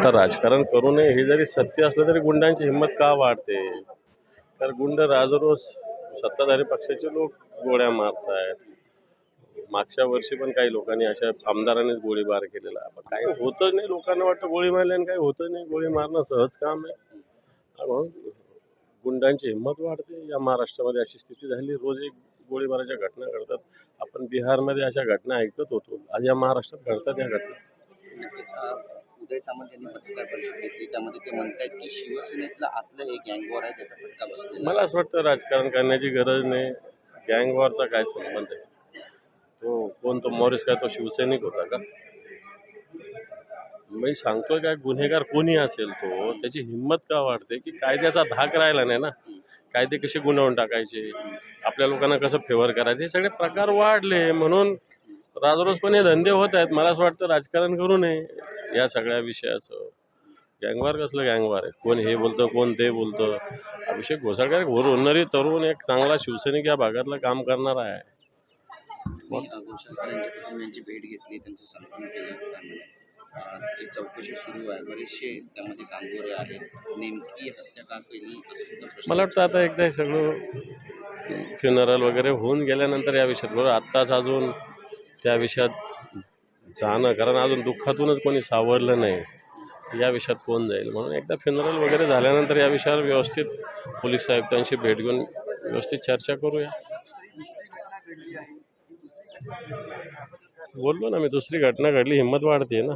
आता राजकारण करू नये हे जरी सत्य असलं तरी गुंडांची हिंमत का वाढते? कारण गुंड राजरोज सत्ताधारी पक्षाचे लोक गोळ्या मारत आहेत मागच्या वर्षी पण काही लोकांनी अशा आमदारांनीच गोळीबार केलेला. पण काही होतच नाही. लोकांना वाटतं गोळी मारल्याने काही होतच नाही. गोळी मारणं सहज काम आहे. म्हणून गुंडांची हिंमत वाढते. या महाराष्ट्रामध्ये अशी स्थिती झाली. रोज एक गोळीबाराच्या घटना घडतात. आपण बिहारमध्ये अशा घटना ऐकत होतो. आज या महाराष्ट्रात घडतात या घटना. उदय सामंत यांनी पत्रकार परिषद घेतली. त्यामध्ये ते म्हणतात की शिवसेनेतलं आतलं एक गँगवॉर आहे त्याचा फटका बसलेला मला असं वाटतं राजकारण करण्याची गरज नाही. गँगवॉरचा काय संबंध आहे? तो कोण? तो मॉरिस काय? तो शिवसैनिक होता का? मी सांगतोय काय? गुन्हेगार कोणी असेल तो त्याची हिंमत का वाढते? की कायद्याचा धाक राहिला नाही ना? कायदे कसे गुंतवून टाकायचे? आपल्या लोकांना कसं फेवर करायचे? हे सगळे प्रकार वाढले. म्हणून राजरोजपणे धंदे होत आहेत. मला असं वाटतं राजकारण करू नये. या सगळ्या विषयाचं. गँगवार कसलं गँगवार आहे? कोण हे बोलतं कोण ते बोलतं? अभिषेक घोसाळकर घोर होणारी तरुण एक चांगला शिवसैनिक या भागातलं काम करणारा आहे. भेट घेतली त्यांचं केलं. जी चौकशी सुरू आहे बरेचसे त्यामध्ये कांगोरे आहेत. नेमकी हत्या का केली असं सुद्धा प्रश्न मला वाटतं आता एकदा हे सगळं फ्युनरल वगैरे होऊन गेल्यानंतर या विषयात. बरोबर आत्ताच अजून त्या विषयात जाणं कारण अजून दुःखातूनच कोणी सावरलं नाही. या विषयात कोण जाईल? म्हणून एकदा फ्युनरल वगैरे झाल्यानंतर या विषयावर व्यवस्थित पोलीस आयुक्तांशी भेट घेऊन व्यवस्थित चर्चा करूया. बोललो ना मी दुसरी घटना घडली हिंमत वाढते ना.